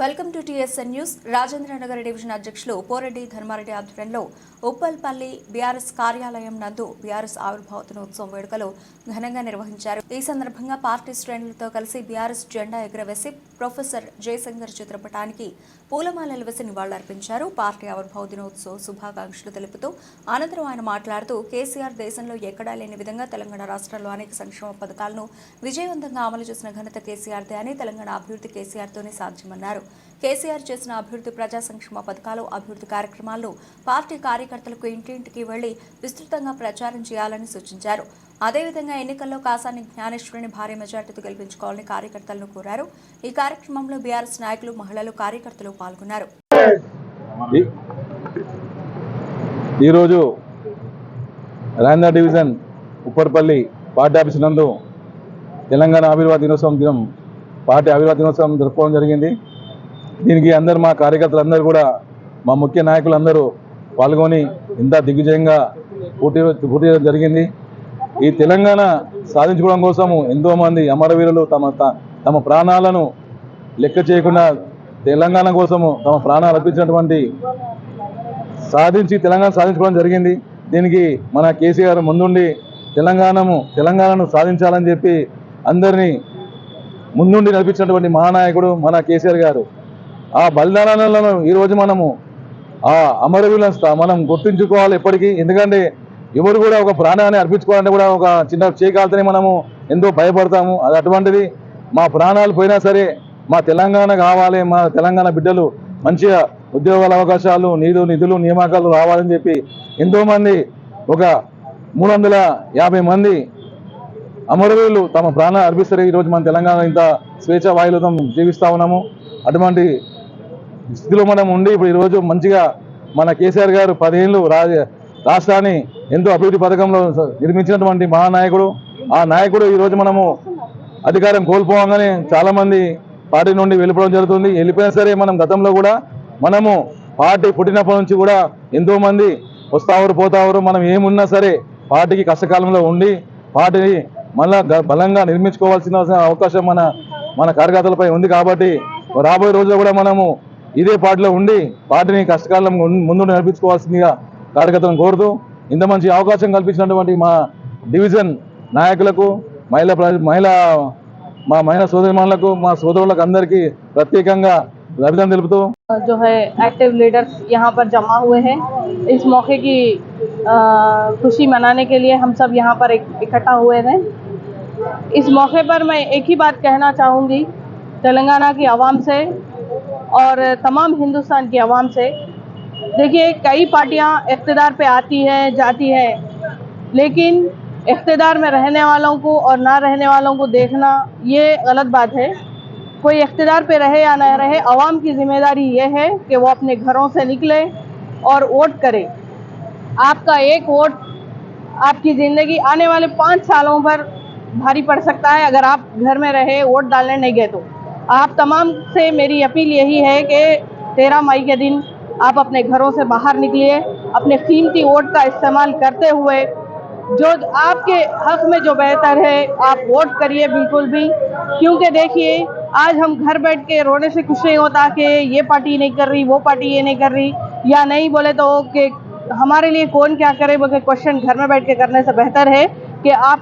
Welcome to TSN news. Rajendranagar division అధ్యక్షులు పోరెడ్డి ధర్మారెడ్డి ఆధ్వర్యంలో Uppalpalli BRS కార్యాలయం నందు బీఆర్ఎస్ ఆవిర్భావ దినోత్సవం వేడుకలు ఘనంగా నిర్వహించారు. ఈ సందర్భంగా పార్టీ శ్రేణులతో కలిసి బీఆర్ఎస్ జెండా ఎగురవేసి ప్రొఫెసర్ జయశంకర్ చిత్రపటానికి పూలమాలలు వేసి నివాళులర్పించారు. పార్టీ ఆవిర్భావ దినోత్సవ శుభాకాంక్షలు తెలుపుతూ అనంతరం ఆయన మాట్లాడుతూ కేసీఆర్ దేశంలో ఎక్కడా లేని విధంగా తెలంగాణ రాష్ట్రంలో అనేక సంక్షేమ పథకాలను విజయవంతంగా అమలు చేసిన ఘనత కేసీఆర్దే అని తెలంగాణ అభివృద్ధి కేసీఆర్తోనే సాధ్యమన్నారు. కేసీఆర్ చేసిన అభివృద్ధి ప్రజా సంక్షేమ పథకాలు అభివృద్ధి కార్యక్రమాలను పార్టీ కార్యకర్తలకు ఇంటింటికి వెళ్ళి విస్తృతంగా ప్రచారం చేయాలని సూచించారు. అదేవిధంగా ఎన్నికల్లో కాసాని జ్ఞానేశ్వరిని భారీ మెజార్టీతో గెలిపించుకోవాలని కార్యకర్తలను కోరారు. ఈ కార్యక్రమంలో బీఆర్ఎస్ నాయకులు మహిళలు కార్యకర్తలు పాల్గొన్నారు. ఈ- ఈరోజు రాందా డివిజన్ ఉప్పడపల్లి పార్టీ ఆఫీస్ నందు తెలంగాణ ఆవిర్వాద దినోత్సవం దినం పార్టీ ఆవిర్వాద దినోత్సవం జరుపుకోవడం జరిగింది. దీనికి అందరు మా కార్యకర్తలందరూ కూడా మా ముఖ్య నాయకులందరూ పాల్గొని ఇంత దిగ్విజయంగా పూర్తి పూర్తి జరిగింది. ఈ తెలంగాణ సాధించుకోవడం కోసము ఎంతోమంది అమరవీరులు తమ త- తమ ప్రాణాలను లెక్క చేయకుండా తెలంగాణ కోసము తమ ప్రాణాలు అర్పించినటువంటి సాధించి తెలంగాణ సాధించుకోవడం జరిగింది. దీనికి మన కేసీఆర్ ముందుండి తెలంగాణము తెలంగాణను సాధించాలని చెప్పి అందరినీ ముందుండి నడిపించినటువంటి మహానాయకుడు మన కేసీఆర్ గారు. ఆ బలిదానాలను ఈరోజు మనము ఆ అమరవీరులను మనం గుర్తుంచుకోవాలి ఎప్పటికీ. ఎందుకంటే ఎవరు కూడా ఒక ప్రాణాన్ని అర్పించుకోవాలంటే కూడా ఒక చిన్న చేకాలతోనే మనము ఎంతో భయపడతాము. అది అటువంటిది. మా ప్రాణాలు పోయినా సరే మా తెలంగాణ కావాలి మా తెలంగాణ బిడ్డలు మంచిగా ఉద్యోగాల అవకాశాలు నిధులు నిధులు నియామకాలు రావాలని చెప్పి ఎంతోమంది ఒక మూడు వందల యాభై మంది అమరవీరులు తమ ప్రాణాలు అర్పిస్తారు. ఈరోజు మన తెలంగాణ ఇంత స్వేచ్ఛ వాయులతో జీవిస్తూ ఉన్నాము. అటువంటి స్థితిలో మనం ఉండి ఇప్పుడు ఈరోజు మంచిగా మన కేసీఆర్ గారు పదిహేను రాజ రాష్ట్రాన్ని ఎంతో అభివృద్ధి పథకంలో నిర్మించినటువంటి మహానాయకుడు. ఆ నాయకుడు ఈరోజు మనము అధికారం కోల్పోగానే చాలామంది పార్టీ నుండి వెళ్ళిపోవడం జరుగుతుంది. వెళ్ళిపోయినా సరే మనం గతంలో కూడా మనము పార్టీ పుట్టినప్పటి నుంచి కూడా ఎంతోమంది వస్తావరు వస్తావారు పోతావారు మనం ఏమున్నా సరే పార్టీకి కష్టకాలంలో ఉండి పార్టీని మళ్ళా బలంగా నిర్మించుకోవాల్సిన అవకాశం మన మన కార్యకర్తలపై ఉంది కాబట్టి రాబోయే రోజుల్లో కూడా మనము ఇదే పార్టీలో ఉండి పార్టీని కష్టకాలం ఉన్- ముందు నడిపించుకోవాల్సిందిగా కార్యకర్తలను కోరుతూ ఇంత మంచి అవకాశం కల్పించినటువంటి మా డివిజన్ నాయకులకు మహిళా ప్ర- మహిళా మా మహిళా సోదరిమణులకు మా సోదరులకు అందరికీ ప్రత్యేకంగా అభినందన తెలుపుతూ जो है एक्टिव लीडर्स यहाँ पर जमा हुए हैं इस मौके की अ, खुशी मनाने के लिए हम सब यहाँ पर एक- इकट्ठा हुए हैं इस मौके पर मैं एक ही बात कहना चाहूँगी तेलंगाना की आवाम से और तमाम हिंदुस्तान की आवाम से। देखिए, कई पार्टियाँ इकतदार पे आती हैं, जाती हैं, लेकिन इकतदार में रहने वालों को और ना रहने वालों को देखना ये गलत बात है। कोई इकतदार पे रहे या ना रहे, आवाम की ज़िम्मेदारी ये है कि वो अपने घरों से निकले और वोट करे। आपका एक वोट आपकी ज़िंदगी आने वाले पाँच सालों पर भारी पड़ सकता है। अगर आप घर में रहे, वोट डालने नहीं गए तो। आप तमाम से मेरी अपील यही है कि तेरह मई के दिन आप अपने घरों से बाहर निकलिए, अपने कीमती वोट का इस्तेमाल करते हुए, जो आपके हक में जो बेहतर है, आप वोट करिए बिल्कुल भी। क्योंकि देखिए, आज हम घर बैठ के रोने से कुछ नहीं होता कि ये पार्टी नहीं कर रही, वो पार्टी ये नहीं कर रही, या नहीं बोले तो कि हमारे लिए कौन क्या करे बोले क्वेश्चन घर में बैठ के करने से बेहतर है कि आप